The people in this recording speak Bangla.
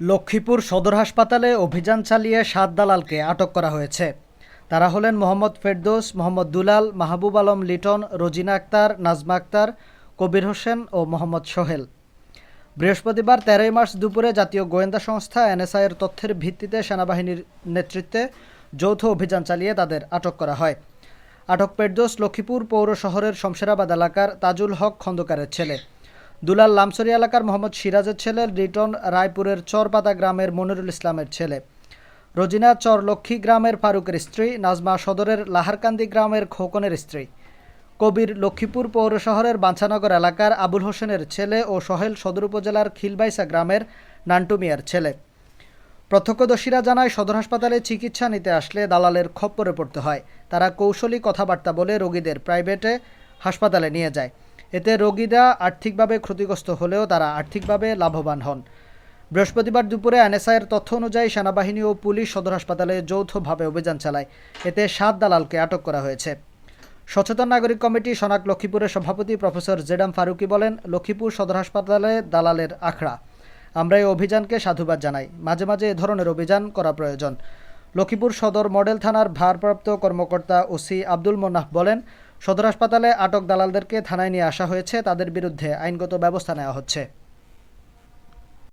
লক্ষ্মীপুর সদর হাসপাতালে অভিযান চালিয়ে সাত দালালকে আটক করা হয়েছে। তারা হলেন মোহাম্মদ ফেরদৌস, মোহাম্মদ দুলাল, মাহবুব আলম লিটন, রোজিনা আক্তার, নাজমা আক্তার, কবির হোসেন ও মোহাম্মদ সোহেল। বৃহস্পতিবার তেরোই মার্চ দুপুরে জাতীয় গোয়েন্দা সংস্থা এনএসআইয়ের তথ্যের ভিত্তিতে সেনাবাহিনীর নেতৃত্বে যৌথ অভিযান চালিয়ে তাদের আটক করা হয়। আটক পেরদোস লক্ষ্মীপুর পৌর শহরের শমশেরাবাদ এলাকার তাজুল হক খন্দকারের ছেলে। দুলাল লামসরি এলাকার মোহাম্মদ সিরাজের ছেলে রিটন রায়পুরের চরপাতা গ্রামের মনিরুল ইসলামের ছেলে। রোজিনা চর লক্ষ্মী গ্রামের ফারুকের স্ত্রী, নাজমা সদরের লাহারকান্দি গ্রামের খোকনের স্ত্রী। কবির লক্ষ্মীপুর পৌর শহরের বাঞ্ছানগর এলাকার আবুল হোসেনের ছেলে ও সহেল সদর উপজেলার খিলবাইসা গ্রামের নান্টু মিয়ার ছেলে। প্রত্যক্ষদর্শীরা জানায়, সদর হাসপাতালে চিকিৎসা নিতে আসলে দালালের খপ্পরে পড়তে হয়। তারা কৌশলী কথাবার্তা বলে রোগীদের প্রাইভেটে হাসপাতালে নিয়ে যায়। এতে রোগীরা আর্থিকভাবে ক্ষতিগ্রস্ত হলেও তারা আর্থিকভাবে লাভবান হন। বৃহস্পতিবার দুপুরে এনএসআইয়ের তথ্য অনুযায়ী সেনাবাহিনী ও পুলিশ সদর হাসপাতালে যৌথভাবে অভিযান চালায়। এতে সাত দালালকে আটক করা হয়েছে। সচেতন নাগরিক কমিটি সনাক লক্ষ্মীপুরের সভাপতি প্রফেসর জেডাম ফারুকি বলেন, লক্ষ্মীপুর সদর হাসপাতালে দালালের আখড়া। আমরা এই অভিযানকে সাধুবাদ জানাই। মাঝে মাঝে এ ধরনের অভিযান করা প্রয়োজন। লক্ষ্মীপুর সদর মডেল থানার ভারপ্রাপ্ত কর্মকর্তা ওসি আব্দুল মোনাফ বলেন সদর হাসপাতালে আটক দালালদেরকে থানায় নিয়ে আসা হয়েছে। তাদের বিরুদ্ধে আইনগত ব্যবস্থা নেওয়া হচ্ছে।